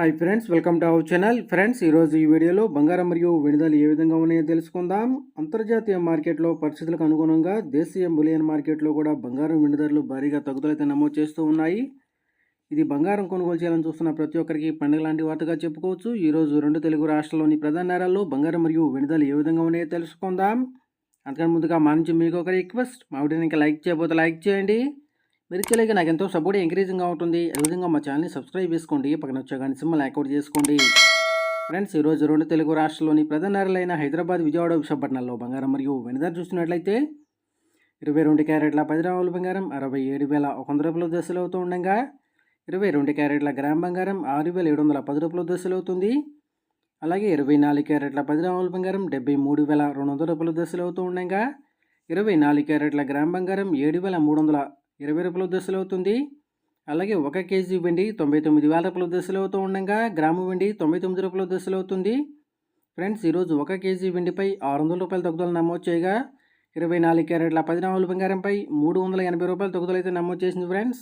Hi friends welcome to our channel friends ఈరోజు ఈ వీడియోలో బంగారం మరియు వెనుదలు ఏ విధంగా ఉన్నాయో తెలుసుకుందాం. అంతర్జాతీయ మార్కెట్లో పరిస్థితులకు అనుగుణంగా దేశీయ బులియన్ మార్కెట్లో కూడా బంగారం విడుదలలు భారీగా తగ్గుదలైతే నమోదు చేస్తూ ఉన్నాయి. ఇది బంగారం కొనుగోలు చేయాలని చూస్తున్న ప్రతి ఒక్కరికి పండుగ లాంటి వార్తగా చెప్పుకోవచ్చు. ఈరోజు రెండు తెలుగు రాష్ట్రాల్లోని ప్రధాన నగరాల్లో బంగారం మరియు వెనుదలు ఏ విధంగా ఉన్నాయో తెలుసుకుందాం. అంతకన్నా ముందుగా మా నుంచి మీకు ఒక రిక్వెస్ట్. మా వీడియోని ఇంకా లైక్ చేయబోతే లైక్ చేయండి. మీరు నాకు ఎంతో సపోర్ట్ ఎంకరేజింగ్గా ఉంటుంది. అదేవిధంగా మా ఛానల్ని సబ్స్క్రైబ్ చేసుకోండి. పక్కన వచ్చే కానీ సింబల్ యాక్టివేట్ చేసుకోండి. ఫ్రెండ్స్ ఈరోజు రెండు తెలుగు రాష్ట్రాల్లోని ప్రధాన నగరాలైన హైదరాబాద్ విజయవాడ విశాఖపట్నంలో బంగారం మరియు వెనుదల చూసినట్లయితే ఇరవై రెండు క్యారెట్ల పది రావుల బంగారం అరవై ఏడు వేల ఒక వంద రూపాయల దశలు అవుతూ ఉండగా ఇరవై రెండు క్యారెట్ల గ్రామ్ బంగారం ఆరు వేల ఏడు వందల పది రూపాయల దశలు అవుతుంది. అలాగే ఇరవై నాలుగు క్యారెట్ల పది రావుల బంగారం డెబ్బై మూడు వేల రెండు వందల రూపాయల దశలు అవుతూ ఉండగా ఇరవై నాలుగు క్యారెట్ల గ్రామ్ బంగారం ఏడు వేల మూడు వందల ఇరవై రూపాయల దశలు అవుతుంది. అలాగే ఒక కేజీ వెండి తొంభై తొమ్మిది వేల రూపాయల దశలు అవుతూ ఉండగా గ్రాము వెండి తొంభై తొమ్మిది రూపాయల దశలు అవుతుంది. ఫ్రెండ్స్ ఈరోజు ఒక కేజీ వెండిపై ఆరు వందల రూపాయల తగ్గుదల నమోదు చేయగా ఇరవై నాలుగు క్యారెట్ల పది నాలుగు బంగారంపై మూడు వందల ఎనభై రూపాయల తగ్గుదల అయితే నమోదు చేసింది ఫ్రెండ్స్.